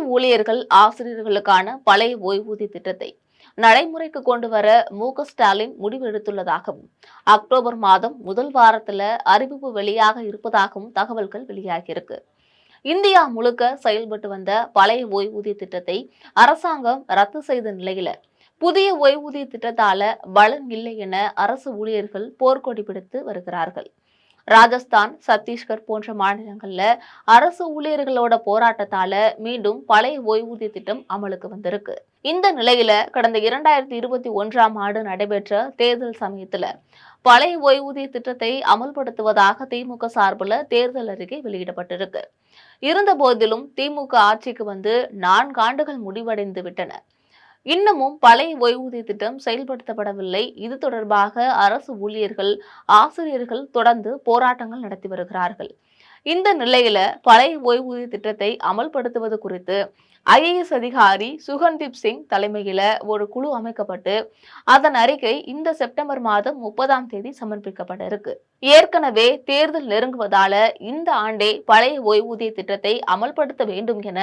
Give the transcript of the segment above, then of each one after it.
ஊழியர்கள் ஆசிரியர்களுக்கான பழைய ஓய்வூதிய திட்டத்தை நடைமுறைக்கு கொண்டு வர மு. க. ஸ்டாலின் முடிவு எடுத்துள்ளதாகவும் அக்டோபர் மாதம் முதல் வாரத்துல அறிவிப்பு வெளியாக இருப்பதாகவும் தகவல்கள் வெளியாகியிருக்கு. இந்தியா முழுக்க செயல்பட்டு வந்த பழைய ஓய்வூதிய திட்டத்தை அரசாங்கம் ரத்து செய்த நிலையில புதிய ஓய்வூதிய திட்டத்தால பலன் இல்லை என அரசு ஊழியர்கள் போர்க்கொடி பிடித்து வருகிறார்கள். ராஜஸ்தான் சத்தீஸ்கர் போன்ற மாநிலங்கள்ல அரசு ஊழியர்களோட போராட்டத்தால மீண்டும் பழைய ஓய்வூதிய திட்டம் அமலுக்கு வந்திருக்கு. இந்த நிலையில கடந்த இரண்டாயிரத்தி இருபத்தி ஒன்றாம் ஆண்டு நடைபெற்ற தேர்தல் சமயத்துல பழைய ஓய்வூதிய திட்டத்தை அமல்படுத்துவதாக திமுக சார்பில் தேர்தல் அறிக்கை வெளியிடப்பட்டிருக்கு. இருந்த போதிலும் திமுக ஆட்சிக்கு வந்து நான்கு ஆண்டுகள் முடிவடைந்து விட்டன. இன்னமும் பழைய ஓய்வூதிய திட்டம் செயல்படுத்தப்படவில்லை. இது தொடர்பாக அரசு ஊழியர்கள் ஆசிரியர்கள் தொடர்ந்து போராட்டங்கள் நடத்தி வருகிறார்கள். இந்த நிலையில பழைய ஓய்வூதிய திட்டத்தை அமல்படுத்துவது குறித்து ஐஏஎஸ் அதிகாரி சுகன்தீப் சிங் தலைமையில ஒரு குழு அமைக்கப்பட்டு அதன் அறிக்கை இந்த செப்டம்பர் மாதம் முப்பதாம் தேதி சமர்ப்பிக்கப்பட இருக்கு ஏற்கனவே தேர்தல் நெருங்குவதால இந்த ஆண்டே பழைய ஓய்வூதிய திட்டத்தை அமல்படுத்த வேண்டும் என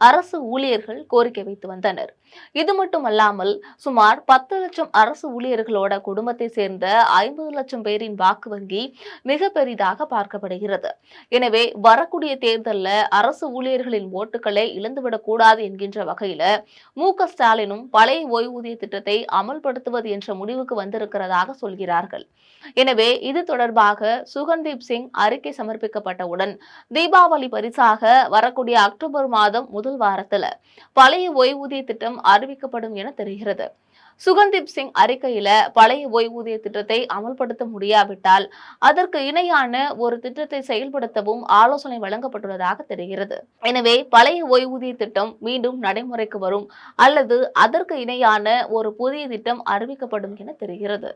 அரசு ஊழியர்கள் கோரிக்கை வைத்து வந்தனர். இது மட்டுமல்லாமல் சுமார் பத்து லட்சம் அரசு ஊழியர்களோட குடும்பத்தை சேர்ந்த ஐம்பது லட்சம் பேரின் வாக்கு வங்கி மிக பெரிதாக பார்க்கப்படுகிறது. எனவே வரக்கூடிய தேர்தல்ல அரசு ஊழியர்களின் ஓட்டுகளை இழந்துவிடக்கூடாது என்கின்ற வகையில மு க ஸ்டாலினும் பழைய ஓய்வூதிய திட்டத்தை அமல்படுத்துவது என்ற முடிவுக்கு வந்திருக்கிறதாக சொல்கிறார்கள். எனவே இது தொடர்பாக சுகன்தீப் சிங் அறிக்கை சமர்ப்பிக்கப்பட்டவுடன் தீபாவளி பரிசாக வரக்கூடிய அக்டோபர் மாதம் முதல் வாரத்துல பழைய ஓய்வூதிய திட்டம் அறிவிக்கப்படும் என தெரிகிறது. சுகந்தீப் சிங் அறிக்கையில பழைய ஓய்வூதிய திட்டத்தை அமல்படுத்த முடியாவிட்டால் அதற்கு இணையான ஒரு திட்டத்தை செயல்படுத்தவும் ஆலோசனை வழங்கப்பட்டுள்ளதாக தெரிகிறது. எனவே பழைய ஓய்வூதிய திட்டம் மீண்டும் நடைமுறைக்கு வரும் அல்லது அதற்கு இணையான ஒரு புதிய திட்டம் அறிவிக்கப்படும் என தெரிகிறது.